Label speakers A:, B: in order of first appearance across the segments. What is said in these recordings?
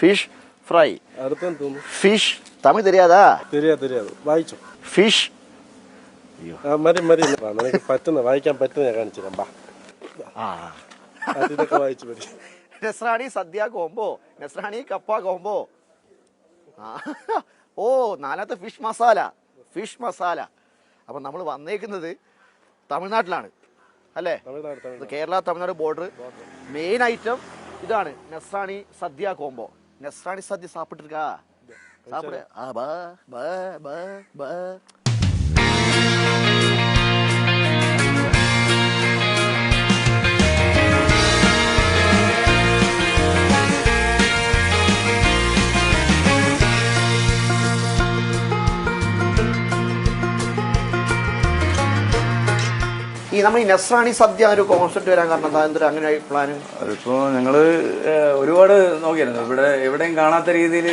A: Fish fry
B: അടുത്തെന്ന് തോന്നുന്നു
A: fish Tamil தெரியாதா
B: தெரியாது தெரியாது വായിച്ചു
A: ஃபிஷ்
B: ആ മതി മതി വാ, നിനക്ക് പറ്റുന്ന വായിക്കാൻ പറ്റുന്ന ഞാൻ കാണിച്ചു തരാം ബാ
A: ആ
B: അത് ഇതൊക്കെ വായിച്ചു മതി
A: നസ്രാണി സദ്യ കോംബോ നസ്രാണി കപ്പ കോംബോ ആ ഓ നാലാമത്തെ ഫിഷ് മസാല ഫിഷ് മസാല അപ്പം നമ്മൾ വന്നേക്കുന്നത് തമിഴ്നാട്ടിലാണ് അല്ലേ
B: തമിഴ്നാട്
A: ഇത് Tamil Nadu Kerala Tamil Nadu border main item ഇതാണ് നസ്രാണി സദ്യ കോംബോ நெஸ்ரானி சத்தி சாப்பிட்டுருக்கா? சாப்பிடு. ஆ பா பா பா பா. ഈ നമ്മൾ ഈ നസ്രാണി സദ്യ ഒരു കോൺസെപ്റ്റ് വരാൻ കാരണം എന്താ? എന്തൊരു അങ്ങനെ പ്ലാൻ
C: അതിപ്പോ ഞങ്ങൾ ഒരുപാട് നോക്കിയിരുന്നു. ഇവിടെ എവിടെയും കാണാത്ത രീതിയിൽ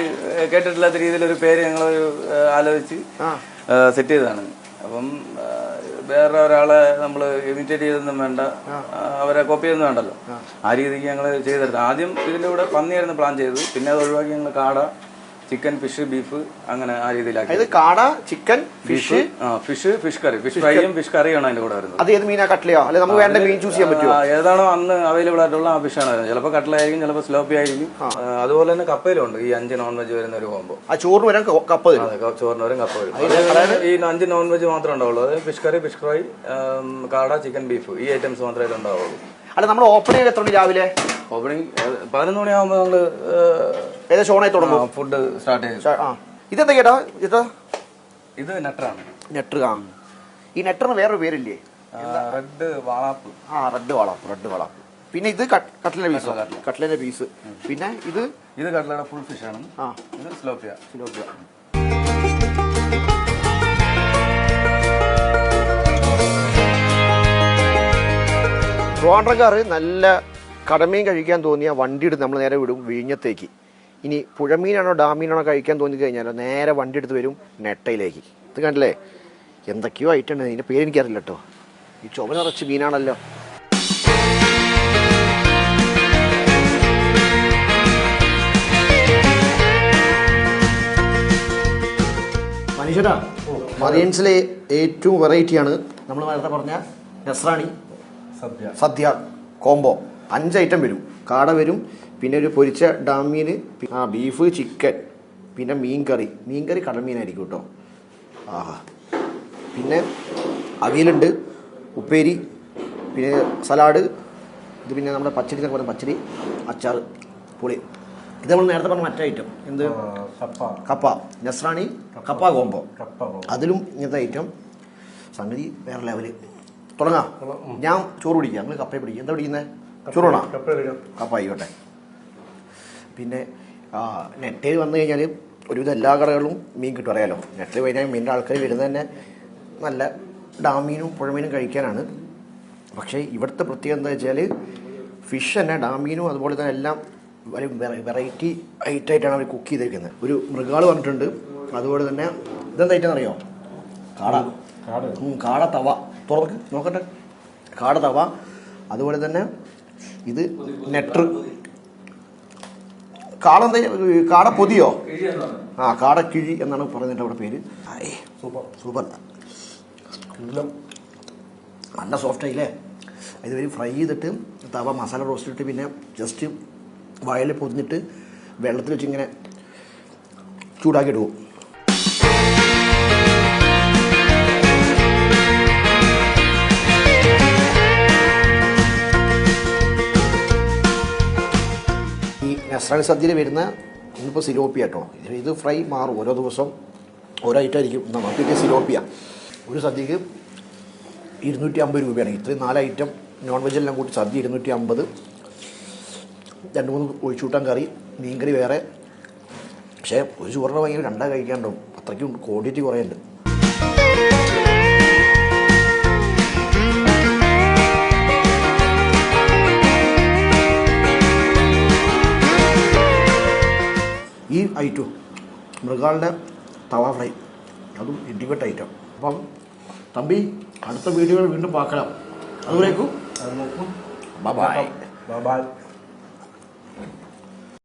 C: കേട്ടിട്ടില്ലാത്ത രീതിയിൽ ഒരു പേര് ഞങ്ങൾ ആലോചിച്ച് സെറ്റ് ചെയ്തതാണ്. അപ്പം വേറെ ഒരാളെ നമ്മൾ ഇമിറ്റേറ്റ് ചെയ്തൊന്നും വേണ്ട. അവരെ കോപ്പി ചെയ്തൊന്നും വേണ്ടല്ലോ. ആ. രീതിക്ക് ഞങ്ങൾ ചെയ്തെടുത്തു. ആദ്യം ഇതിന്റെ കൂടെ പന്നിയായിരുന്നു പ്ലാൻ ചെയ്തത്. പിന്നെ അത് ഒഴിവാക്കി ഞങ്ങൾ കാട ചിക്കൻ ഫിഷ് ബീഫ് അങ്ങനെ ആ രീതിയിലാക്കി
A: കാട ചിക്കൻ ഫിഷ്
C: ആ ഫിഷ് ഫിഷ് കറി. ഫിഷ് ഫ്രൈയും ഫിഷ് കറിയാണ് അതിന്റെ കൂടെ വരുന്നത്.
A: അത് ഏത് മീനാ? കട്ട്ലയോ അല്ലെ നമുക്ക് വേണ്ട മീൻ ചൂസ് ചെയ്യാൻ പറ്റുമോ?
C: ഏതാണോ അന്ന് അവൈലബിൾ ആയിട്ടുള്ള ആ ഫിഷാണ് വരുന്നത്. ചിലപ്പോൾ കട്ട്ലായിരിക്കും ചിലപ്പോൾ സ്ലോപ്പി ആയിരിക്കും. അതുപോലെ തന്നെ കപ്പയിലുണ്ട്. ഈ അഞ്ച് നോൺ വെജ് വരുന്ന ഒരു കോമ്പോ
A: ആ ചോറിന് വരാൻ കപ്പ
C: ചോറിന് വരും കപ്പ വരും. ഈ അഞ്ച് നോൺ വെജ് മാത്രമേ ഉണ്ടാവുള്ളൂ. അതായത് ഫിഷ് കറി ഫിഷ് ഫ്രൈ കാട ചിക്കൻ ബീഫ് ഈ ഐറ്റംസ് മാത്രമേ ഉണ്ടാവുള്ളൂ
A: അല്ല നമ്മൾ ഓപ്പണിംഗ് എത്ര മണി രാവിലെ?
C: ഓപ്പണിംഗ് പതിനൊന്ന് മണിയാകുമ്പോൾ നമ്മൾ
A: ഏകദേശം ഓണായി തുടങ്ങും?
C: ഫുഡ് സ്റ്റാർട്ട് ചെയ്യും.
A: ആ ഇതെന്താ ചേട്ടാ? ചേട്ടാ
C: ഇത് നെറ്ററാണ്
A: നെറ്റർ ആ. ഈ നെറ്ററിന് വേറൊരു പേരില്ലേ?
C: റെഡ് വാളാപ്പ്.
A: ആ റെഡ് വാളാപ്പ് റെഡ് വാളാപ്പ്. പിന്നെ ഇത് കട്ട്ലിന്റെ പീസ് കട്ട്ലിന്റെ പീസ് പിന്നെ ഇത്?
C: ഇത് കട്ട്ലയുടെ ഫുൾ ഫിഷ് ആണ്.
A: ആ.
C: ഇത് സ്ലോപ്പിയ.
A: സിലോപ്പിയ. ട്രിവാൻഡ്രക്കാർ നല്ല കടമീൻ കഴിക്കാൻ തോന്നിയ വണ്ടി എടുത്ത് നമ്മൾ നേരെ വിടും വിഴിഞ്ഞത്തേക്ക് ഇനി പുഴമീനാണോ ഡാമീനാണോ കഴിക്കാൻ തോന്നി കഴിഞ്ഞാലോ നേരെ വണ്ടി എടുത്ത് വരും നെട്ടയിലേക്ക്. ഇത് കണ്ടില്ലേ? എന്തൊക്കെയോ ഐറ്റം ഇതിന്റെ പേര് എനിക്കറിയില്ല കേട്ടോ ഈ ചുവന നിറച്ച് മീനാണല്ലോ. മനുഷ്യരാ. മറിയൻസിലെ ഏറ്റവും വെറൈറ്റിയാണ് നമ്മൾ നേരത്തെ പറഞ്ഞ നസ്രാണി
B: സദ്യ.
A: സദ്യ കോംബോ അഞ്ച് ഐറ്റം വരും. കാട വരും പിന്നെ ഒരു പൊരിച്ച ഡാമീൻ ആ ബീഫ് ചിക്കൻ പിന്നെ മീൻ കറി മീൻ കറി കടൽമീനായിരിക്കും കേട്ടോ. ആഹാ. പിന്നെ അവിയലുണ്ട് ഉപ്പേരി പിന്നെ സലാഡ് ഇത് പിന്നെ നമ്മുടെ പച്ചടി എന്നൊക്കെ പറയുന്ന പച്ചടി അച്ചാർ പുളി. ഇത് നമ്മൾ നേരത്തെ പറഞ്ഞ മറ്റേ ഐറ്റം. എന്ത്?
B: കപ്പ.
A: നസ്രാണി കപ്പ. കോംബോ.
B: കപ്പ പോ.
A: അതിലും ഇങ്ങനത്തെ ഐറ്റം. സംഗതി വേറെ ലെവൽ തുടങ്ങാം. ഞാൻ ചോറ് പിടിക്കാം. നിങ്ങൾ കപ്പയെ പിടിക്കുക എന്താ പിടിക്കുന്നത് ചോറാണോ?
B: കപ്പ
A: ആയിക്കോട്ടെ പിന്നെ നെറ്റയിൽ വന്നു കഴിഞ്ഞാൽ ഒരുവിധം എല്ലാ കടകളിലും മീൻ കിട്ടും. അറിയാലോ? നെറ്റിൽ കഴിഞ്ഞാൽ മീനിന്റെ ആൾക്കാർ വരുന്നത് തന്നെ നല്ല ഡാമീനും പുഴമീനും കഴിക്കാനാണ്. പക്ഷേ ഇവിടുത്തെ പ്രത്യേകത എന്താ വെച്ചാൽ ഫിഷ് തന്നെ ഡാമീനും അതുപോലെ തന്നെ എല്ലാം വെറൈറ്റി ഐറ്റായിട്ടാണ് അവർ കുക്ക് ചെയ്തിരിക്കുന്നത് ഒരു മൃഗാൾ പറഞ്ഞിട്ടുണ്ട് അതുപോലെ തന്നെ ഇതെന്താ ഐറ്റം അറിയോ? കാട.
B: കാട
A: തവ. തുറക്ക് നോക്കട്ടെ. കാട തവ. അതുപോലെ തന്നെ ഇത് നെറ്റർ കാട എന്താ കാട പൊതിയോ? ആ കാട കിഴി എന്നാണ് പറയുന്നത് അവിടെ പേര്.
B: Super
A: super. നല്ല സോഫ്റ്റ് ആയില്ലേ? ഇതുവരെ ഫ്രൈ ചെയ്തിട്ട് തവ മസാല റോസ്റ്റ് ഇട്ട് പിന്നെ ജസ്റ്റ് വയലിൽ പൊതിഞ്ഞിട്ട് വെള്ളത്തിൽ വെച്ചിങ്ങനെ ചൂടാക്കി ചൂടാക്കിയിട്ട് നസ്രാണി സദ്യയിൽ വരുന്ന ഇന്നിപ്പോൾ സിലോപ്പിയ കേട്ടോ. ഇത് ഫ്രൈ മാറും. ഓരോ ദിവസം ഓരോ ഐറ്റം ആയിരിക്കും. നമുക്ക് ഇത് സിലോപ്പിയ. ഒരു സദ്യക്ക് ഇരുന്നൂറ്റി അമ്പത് രൂപയാണ്. ഇത്രയും നാല് ഐറ്റം നോൺ വെജ് എല്ലാം കൂട്ടി സദ്യ ഇരുന്നൂറ്റി അമ്പത് രണ്ട് മൂന്ന് ഒഴിച്ചൂട്ടാൻ കറി മീൻകറി വേറെ. പക്ഷേ ഒരു ചോറിന് ഭയങ്കര രണ്ടാ കഴിക്കാണ്ടാവും അത്രയ്ക്കും ക്വാണ്ടിറ്റി കുറേ ഉണ്ട് ഐറ്റവും മൃഗാളുടെ തവ ഫ്രൈ. അതും ഇന്റിമേറ്റ് ഐറ്റം അപ്പം തമ്പി അടുത്ത വീഡിയോകൾ വീണ്ടും പാക്കണം അതുവരേക്കും. Bye
B: bye